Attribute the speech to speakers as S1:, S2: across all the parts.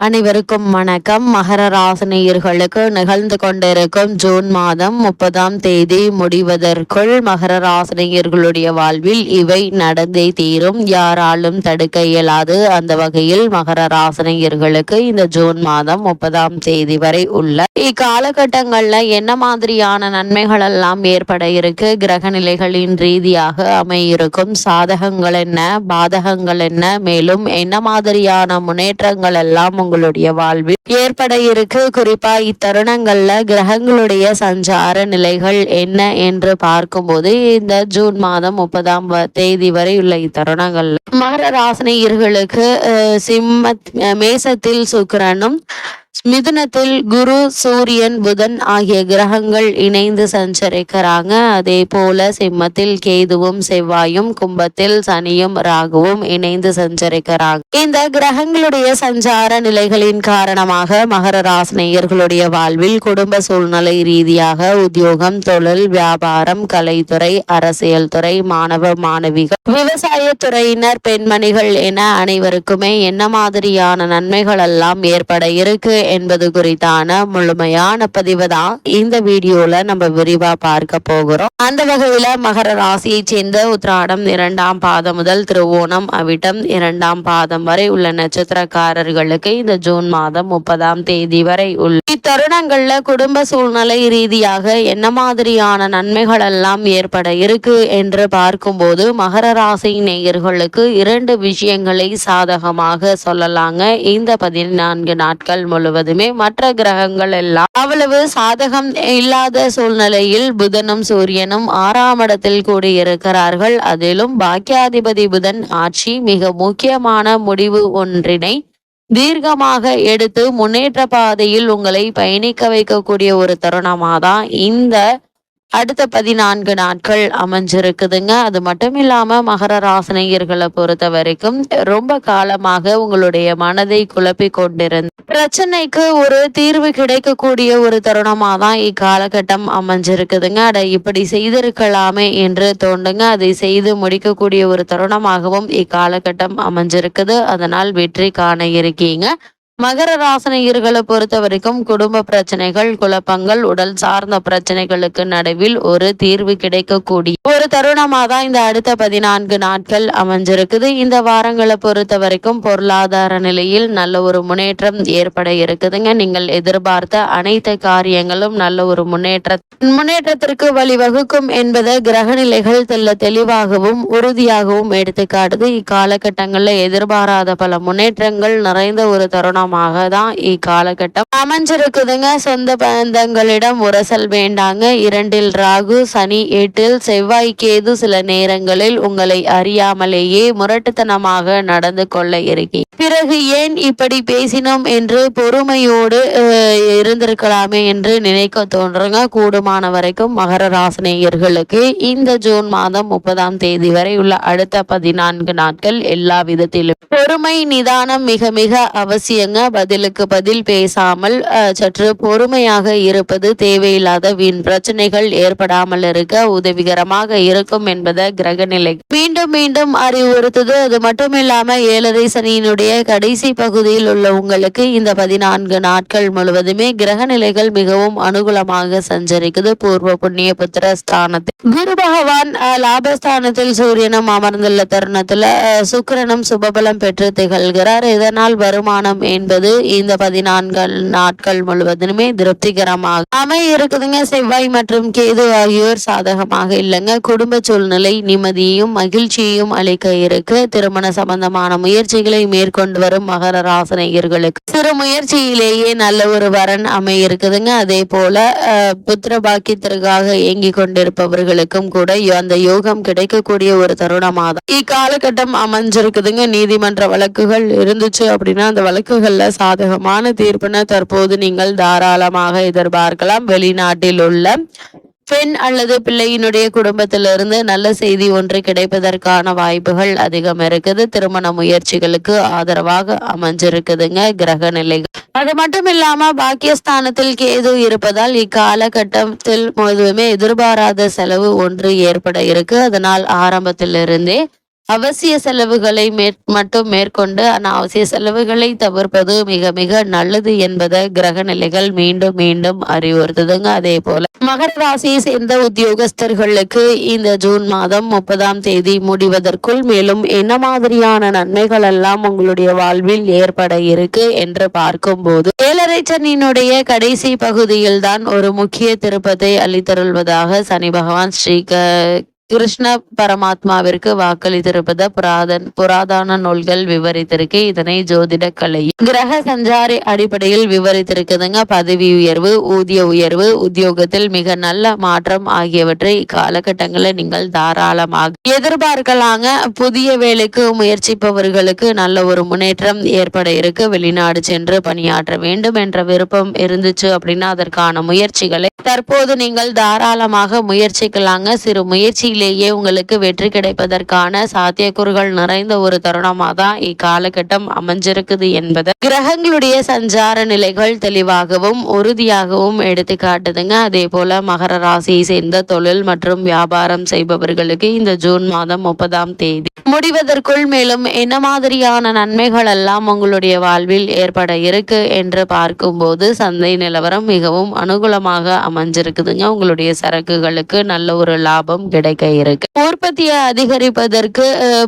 S1: அனைவருக்கும் வணக்கம். மகர ராசினியர்களுக்கு நிகழ்ந்து கொண்டிருக்கும் ஜூன் மாதம் முப்பதாம் தேதி முடிவதற்குள் மகர ராசினியர்களுடைய வாழ்வில் இவை நடந்தே தீரும். யாராலும் தடுக்க இயலாது. அந்த வகையில் மகர ராசினியர்களுக்கு இந்த ஜூன் மாதம் முப்பதாம் தேதி வரை உள்ள இக்காலகட்டங்கள்ல என்ன மாதிரியான நன்மைகள் எல்லாம் ஏற்பட இருக்கு? கிரக நிலைகளின் ரீதியாக அமையிருக்கும் சாதகங்கள் என்ன? பாதகங்கள் என்ன? மேலும் என்ன மாதிரியான முன்னேற்றங்கள் எல்லாம் உங்களுடைய வாழ்வில். ஏற்பட இருக்கு. குறிப்பா இத்தருணங்கள்ல கிரகங்களுடைய சஞ்சார நிலைகள் என்ன என்று பார்க்கும்போது இந்த ஜூன் மாதம் முப்பதாம் தேதி வரை உள்ள இத்தருணங்கள்ல மகர ராசினியர்களுக்கு அஹ், சிம்ம மேசத்தில் சுக்கிரனும் மிதுனத்தில் குரு சூரியன் புதன் ஆகிய கிரகங்கள் இணைந்து சஞ்சரிக்கிறாங்க. அதே போல சிம்மத்தில் கேதுவும் செவ்வாயும் கும்பத்தில் சனியும் ராகுவும் இணைந்து சஞ்சரிக்கிறாங்க. இந்த கிரகங்களுடைய சஞ்சார நிலைகளின் காரணமாக மகர ராசினியர்களுடைய வாழ்வில் குடும்ப சூழ்நிலை ரீதியாக உத்தியோகம் தொழில் வியாபாரம் கலைத்துறை அரசியல் துறை மாணவ மாணவிகள் விவசாய துறையினர் பெண்மணிகள் என அனைவருக்குமே என்ன மாதிரியான நன்மைகள் எல்லாம் ஏற்பட இருக்கு என்பது குறித்தான முழுமையான பதிவு தான் இந்த வீடியோல நம்ம விரிவா பார்க்க போகிறோம். அந்த வகையில மகர ராசியை சேர்ந்த உத்ராடம் இரண்டாம் பாதம் முதல் திருவோணம் அவிட்டம் இரண்டாம் பாதம் வரை உள்ள நட்சத்திரக்காரர்களுக்கு இந்த ஜூன் மாதம் முப்பதாம் தேதி வரை உள்ள இத்தருணங்கள்ல குடும்ப சூழ்நிலை ரீதியாக என்ன மாதிரியான நன்மைகள் எல்லாம் ஏற்பட இருக்கு என்று பார்க்கும்போது மகர ராசி நேயர்களுக்கு இரண்டு விஷயங்களை சாதகமாக சொல்லலாங்க. இந்த பதினான்கு நாட்கள் முழுவதும் மற்ற கிரகங்கள் எல்லாம் அவ்வளவு சாதகம் இல்லாத சூழ்நிலையில் புதனும் சூரியனும் ஆறாம் இடத்தில் கூடியிருக்கிறார்கள். அதிலும் பாக்கியாதிபதி புதன் ஆட்சி மிக முக்கியமான முடிவு ஒன்றினை தீர்க்கமாக எடுத்து முன்னேற்ற பாதையில் உங்களை பயணிக்க வைக்கக்கூடிய ஒரு தருணமாக தான் இந்த அடுத்த பதினான்கு நாட்கள் அமைஞ்சிருக்குதுங்க. அது மட்டும் இல்லாம மகர ராசினியர்களை பொறுத்த வரைக்கும் ரொம்ப காலமாக உங்களுடைய மனதை குழப்பி கொண்டிருந்த பிரச்சனைக்கு ஒரு தீர்வு கிடைக்கக்கூடிய ஒரு தருணமா தான் இக்காலகட்டம் அமைஞ்சிருக்குதுங்க. அட இப்படி செய்திருக்கலாமே என்று தோண்டுங்க அதை செய்து முடிக்கக்கூடிய ஒரு தருணமாகவும் இக்காலகட்டம் அமைஞ்சிருக்குது. அதனால் வெற்றி காண இருக்கீங்க. மகர ராசனையர்களை பொறுத்த வரைக்கும் குடும்ப பிரச்சனைகள் குழப்பங்கள் உடல் சார்ந்த பிரச்சனைகளுக்கு நடுவில் ஒரு தீர்வு கிடைக்கக்கூடிய ஒரு தருணமாக தான் இந்த அடுத்த பதினான்கு நாட்கள் அமைஞ்சிருக்குது. இந்த வாரங்களை பொறுத்த வரைக்கும் பொருளாதார நிலையில் நல்ல ஒரு முன்னேற்றம் ஏற்பட இருக்குதுங்க. நீங்கள் எதிர்பார்த்த அனைத்து காரியங்களும் நல்ல ஒரு முன்னேற்ற முன்னேற்றத்திற்கு வழிவகுக்கும் என்பதை கிரக நிலைகள் தெல்ல தெளிவாகவும் உறுதியாகவும் எடுத்துக்காட்டுது. இக்காலகட்டங்களில் எதிர்பாராத பல முன்னேற்றங்கள் நிறைந்த ஒரு தருணம் தருணமாக தான் இக்காலகட்டம். அமைஞ்சிருக்குதுங்க. சொந்த பந்தங்களிடம் உரசல் வேண்டாங்க. இரண்டில் ராகு சனி எட்டில் செவ்வாய் கேது சில நேரங்களில் உங்களை அறியாமலேயே முரட்டுத்தனமாக நடந்து கொள்ள இருக்கேன் பிறகு ஏன் இப்படி பேசினோம் என்று பொறுமையோடு இருந்திருக்கலாமே என்று நினைக்க தோன்றுங்க. கூடுமான வரைக்கும் மகர ராசினியர்களுக்கு இந்த ஜூன் மாதம் முப்பதாம் தேதி வரை உள்ள அடுத்த பதினான்கு நாட்கள் எல்லா விதத்திலும். பொறுமை நிதானம் மிக மிக அவசியங்க. பதிலுக்கு பதில் பேசாமல் சற்று பொறுமையாக இருப்பது தேவையில்லாத வீண் பிரச்சனைகள் ஏற்படாமல் இருக்க உதவிகரமாக இருக்கும் என்பதை கிரகநிலை மீண்டும் மீண்டும் அறிவுறுத்துது. அது மட்டும் இல்லாம ஏழரை சனியினுடைய கடைசி பகுதியில் உள்ள உங்களுக்கு இந்த பதினான்கு நாட்கள் முழுவதுமே கிரக நிலைகள் மிகவும் அனுகூலமாக சஞ்சரிக்குது. பூர்வ புண்ணிய புத்திர ஸ்தானத்தில். குரு பகவான் லாபஸ்தானத்தில் சூரியனும் அமர்ந்துள்ள தருணத்துல சுக்கிரனும் சுபபலம் பெற்று திகழ்கிறார். இதனால் வருமானம் என்பது இந்த பதினான்கு நாட்கள் முழுவதுமே திருப்திகரமாக அமைய இருக்குதுங்க செவ்வாய் மற்றும் கேது ஆகியோர் சாதகமாக இல்லைங்க. குடும்ப சூழ்நிலை நிம்மதியையும் மகிழ்ச்சியையும் அளிக்க இருக்கு. திருமண சம்பந்தமான முயற்சிகளை மேற்கொண்டு வரும் மகர ராசினியர்களுக்கு சிறு முயற்சியிலேயே நல்ல ஒரு வரன் அமைய இருக்குதுங்க அதே போல புத்திர பாக்கியத்திற்காக இயங்கி கொண்டிருப்பவர்களுக்கும் கூட அந்த யோகம் கிடைக்கக்கூடிய ஒரு தருணமாக இக்காலகட்டம் அமைஞ்சிருக்குதுங்க. நீதிமன்ற வழக்குகள் இருந்துச்சு அப்படின்னா அந்த வழக்குகள் நல்ல சாதகமான தீர்ப்பினை தற்போது நீங்கள் தாராளமாக எதிர்பார்க்கலாம். வெளிநாட்டில் உள்ள பெண் அல்லது பிள்ளையினுடைய குடும்பத்திலிருந்து நல்ல செய்தி ஒன்று கிடைப்பதற்கான வாய்ப்புகள் அதிகம் இருக்குது. திருமண முயற்சிகளுக்கு ஆதரவாக அமைஞ்சிருக்குதுங்க கிரக நிலைகள். அது மட்டும் இல்லாம பாக்கியஸ்தானத்தில் கேது இருப்பதால் இக்காலகட்டத்தில் முழுவதுமே எதிர்பாராத செலவு ஒன்று ஏற்பட இருக்கு. அதனால் ஆரம்பத்திலிருந்தே அவசிய செலவுகளை மேற் மட்டும் மேற்கொண்டு அனாவசிய செலவுகளை தவிர்ப்பது மிக மிக நல்லது என்பதை கிரக நிலைகள் மீண்டும் மீண்டும் அறிவுறுத்துதுங்க. அதே போல மகர ராசியை சேர்ந்த உத்தியோகஸ்தர்களுக்கு இந்த ஜூன் மாதம் முப்பதாம் தேதி முடிவதற்குள் மேலும் என்ன மாதிரியான நன்மைகள் எல்லாம் உங்களுடைய வாழ்வில் ஏற்பட இருக்கு என்று பார்க்கும்போது ஏழரை சனியினுடைய கடைசி பகுதியில் தான் ஒரு முக்கிய திருப்பத்தை அளித்தருள்வதாக சனி பகவான் ஸ்ரீ கிருஷ்ண பரமாத்மாவிற்கு வாக்களித்திருப்பத புராதன் புராதன நூல்கள் விவரித்திருக்கு. இதனை ஜோதிட கலை கிரக சஞ்சாரி அடிப்படையில் விவரித்திருக்குதுங்க. பதவி உயர்வு ஊதிய உயர்வு உத்தியோகத்தில் மிக நல்ல மாற்றம் ஆகியவற்றை இக்காலகட்டங்களில் நீங்கள் தாராளமாக எதிர்பார்க்கலாங்க. புதிய வேலைக்கு முயற்சிப்பவர்களுக்கு நல்ல ஒரு முன்னேற்றம் ஏற்பட இருக்கு. வெளிநாடு சென்று பணியாற்ற வேண்டும் என்ற விருப்பம் இருந்துச்சு அப்படின்னா அதற்கான முயற்சிகளை தற்போது நீங்கள் தாராளமாக முயற்சிக்கலாங்க. சிறு முயற்சியிலேயே உங்களுக்கு வெற்றி கிடைப்பதற்கான சாத்தியக்கூறுகள் நிறைந்த ஒரு தருணமாக தான் இக்காலகட்டம் அமைஞ்சிருக்குது என்பதை. கிரகங்களுடைய சஞ்சார நிலைகள் தெளிவாகவும் உறுதியாகவும் எடுத்து காட்டுதுங்க. அதே போல மகர ராசியை சேர்ந்த தொழில் மற்றும் வியாபாரம் செய்பவர்களுக்கு இந்த ஜூன் மாதம் முப்பதாம் தேதி முடிவதற்குள் மேலும் என்ன மாதிரியான நன்மைகள் எல்லாம் உங்களுடைய வாழ்வில் ஏற்பட இருக்கு என்று பார்க்கும்போது சந்தை நிலவரம் மிகவும் அனுகூலமாக அமைஞ்சிருக்குதுங்க. உங்களுடைய சரக்குகளுக்கு நல்ல ஒரு லாபம் கிடைக்க இருக்கு. உற்பத்தியை அதிகரிப்பதற்கு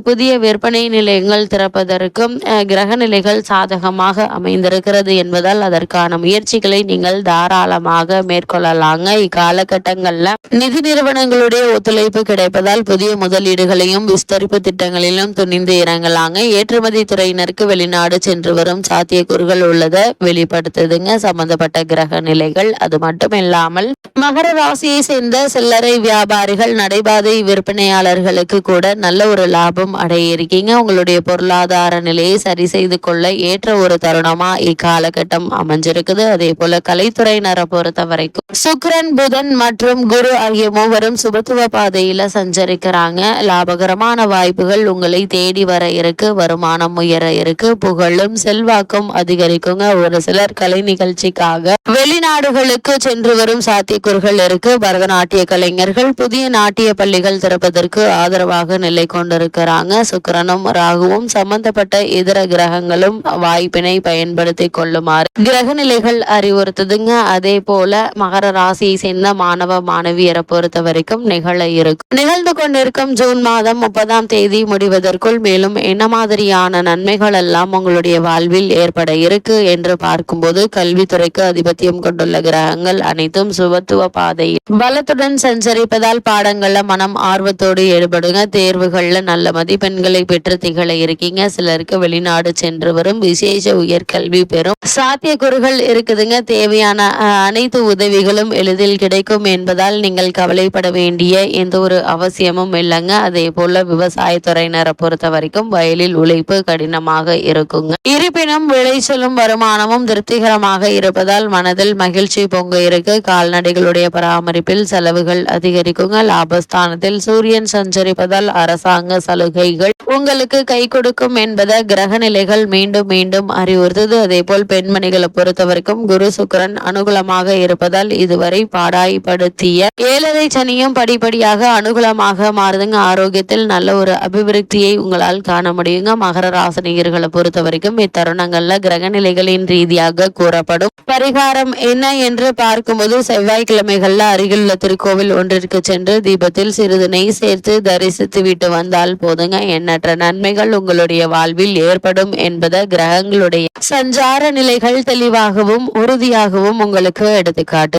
S1: புதிய விற்பனை நிலையங்கள் திறப்பதற்கும் கிரக நிலைகள் சாதகமாக அமைந்திருக்கிறது என்பதால் அதற்கான முயற்சிகளை நீங்கள் தாராளமாக மேற்கொள்ளலாங்க. இக்காலகட்டங்கள்ல நிதி நிறுவனங்களுடைய ஒத்துழைப்பு கிடைப்பதால் புதிய முதலீடுகளையும் விஸ்தரிப்பு திட்டங்கள் திட்டங்களிலும் துணிந்து இறங்கலாங்க. ஏற்றுமதி துறையினருக்கு வெளிநாடு சென்று வரும் சாத்தியக்கூறுகள் உள்ளதை வெளிப்படுத்துதுங்க. சம்பந்தப்பட்ட கிரக நிலைகள் அது மட்டும் இல்லாமல் மகர ராசியை சேர்ந்த சில்லறை வியாபாரிகள் நடைபாதை விற்பனையாளர்களுக்கு கூட நல்ல ஒரு லாபம் அடைய இருக்கீங்க உங்களுடைய பொருளாதார நிலையை சரி செய்து கொள்ள ஏற்ற ஒரு தருணமா இக்காலகட்டம் அமைஞ்சிருக்குது. அதே போல கலைத்துறையினரை பொறுத்த வரைக்கும் சுக்கிரன் புதன் மற்றும் குரு ஆகிய மூவரும் சுபத்துவ பாதையில சஞ்சரிக்கிறாங்க. லாபகரமான வாய்ப்புகள் உங்களை தேடி வர இருக்கு வருமானம் உயர இருக்கு புகழும் செல்வாக்கும் அதிகரிக்குங்க. ஒரு சிலர் கலை நிகழ்ச்சிக்காக வெளிநாடுகளுக்கு சென்று வரும் சாத்தியக்கூறுகள் இருக்கு. பரதநாட்டிய கலைஞர்கள் புதிய நாட்டிய பள்ளிகள் திறப்பதற்கு ஆதரவாக நிலை கொண்டிருக்கிறாங்க. சுக்கரனும் ராகுவும் சம்பந்தப்பட்ட இதர கிரகங்களும் வாய்ப்பினை பயன்படுத்தி கொள்ளுமாறு கிரக நிலைகள் அறிவுறுத்துதுங்க. அதே போல மகர ராசியை சேர்ந்த மாணவ மாணவியரை பொறுத்த வரைக்கும் நிகழ இருக்கும் நிகழ்ந்து கொண்டிருக்கும் ஜூன் மாதம் முப்பதாம் தேதி முடிவதற்குள் மேலும் என்ன மாதிரியான நன்மைகள் எல்லாம் உங்களுடைய வாழ்வில் ஏற்பட இருக்கு என்று பார்க்கும்போது கல்வித்துறைக்கு அதிபத்தியம் கொண்டுள்ள கிரகங்கள் அனைத்தும் சுபத்துவ பாதையில். பலத்துடன் சஞ்சரிப்பதால் பாடங்கள்ல மனம் ஆர்வத்தோடு ஈடுபடுங்க. தேர்வுகள்ல நல்ல மதிப்பெண்களை பெற்று திகழ இருக்கீங்க. சிலருக்கு வெளிநாடு சென்று வரும் விசேஷ உயர்கல்வி பெறும். சாத்தியக்கூறுகள் இருக்குதுங்க. தேவையான அனைத்து உதவிகளும் எளிதில் கிடைக்கும் என்பதால் நீங்கள் கவலைப்பட வேண்டிய எந்த ஒரு அவசியமும் இல்லைங்க. அதே போல விவசாயத்துறை விவசாயத்துறையினரை பொறுத்த வரைக்கும் வயலில் உழைப்பு கடினமாக இருக்குங்க. இருப்பினும் விளைச்சலும் வருமானமும் திருப்திகரமாக இருப்பதால் மனதில் மகிழ்ச்சி பொங்க இருக்கு. கால்நடைகளுடைய பராமரிப்பில் செலவுகள் அதிகரிக்குங்க. லாபஸ்தானத்தில் சூரியன் சஞ்சரிப்பதால் அரசாங்க சலுகைகள் உங்களுக்கு கை கொடுக்கும் என்பதை கிரக நிலைகள் மீண்டும் மீண்டும் அறிவுறுத்தது. அதே போல் பெண்மணிகளை பொறுத்த வரைக்கும் குரு சுக்கிரன் அனுகூலமாக இருப்பதால் இதுவரை பாடாய்படுத்திய ஏழரை சனியும் படிப்படியாக அனுகூலமாக மாறுதுங்க. ஆரோக்கியத்தில் நல்ல ஒரு அபிவிருத்தியை உங்களால் காண முடியுங்க. மகர ராசினியர்களை பொறுத்த வரைக்கும் இத்தருணங்கள்ல கிரக நிலைகளின் ரீதியாக கூறப்படும் பரிகாரம் என்ன என்று பார்க்கும்போது செவ்வாய்க்கிழமைகள்ல அருகிலுள்ள திருக்கோவில் ஒன்றிற்கு சென்று தீபத்தில் சிறிது நெய் சேர்த்து தரிசித்து விட்டு வந்தால் போதுங்க. எண்ணற்ற நன்மைகள் உங்களுடைய வாழ்வில் ஏற்படும் என்பதை கிரகங்களுடைய சஞ்சார நிலைகள் தெளிவாகவும் உறுதியாகவும் உங்களுக்கு எடுத்துக்காட்டு